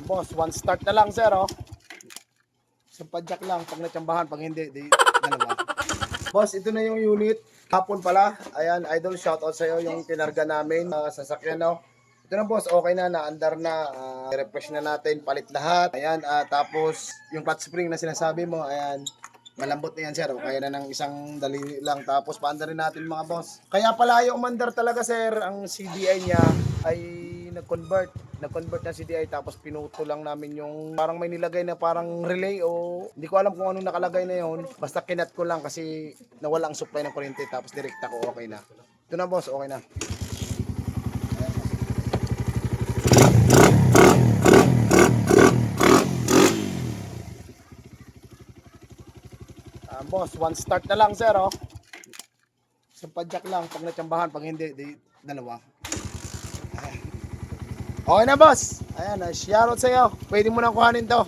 Ah, boss, one start na lang, sir, oh. Sampadyak lang, pag natsambahan, pag hindi, di, dalawa. boss, ito na yung unit. Hapon pala. Ayan, idol, shoutout sa'yo yung kinarga namin sa sasakyan, no. Ito na, boss, okay na, na-andar na. ah, refresh na natin, palit lahat. Ayan, ah, tapos, yung clutch spring na sinasabi mo, ayan, malambot na yan, sir. Kaya na ng isang dali lang. Tapos, paandarin natin, mga boss. Kaya pala yung umandar talaga, sir, ang CDI niya ay nag-convert. Nag-convert na CDI tapos pinuto lang namin yung parang may nilagay na parang relay o hindi ko alam kung ano nakalagay na yon. Basta kinat ko lang kasi nawala ang supply ng kuryente tapos direkta ko okay na. Ito na boss, okay na. Ah, boss, one start na lang sir oh. Sampadyak lang pag natsambahan, pag hindi, di dalawa. Okay na boss. Ayan, uh, shoutout sa'yo. Pwede mo nang kuhanin to.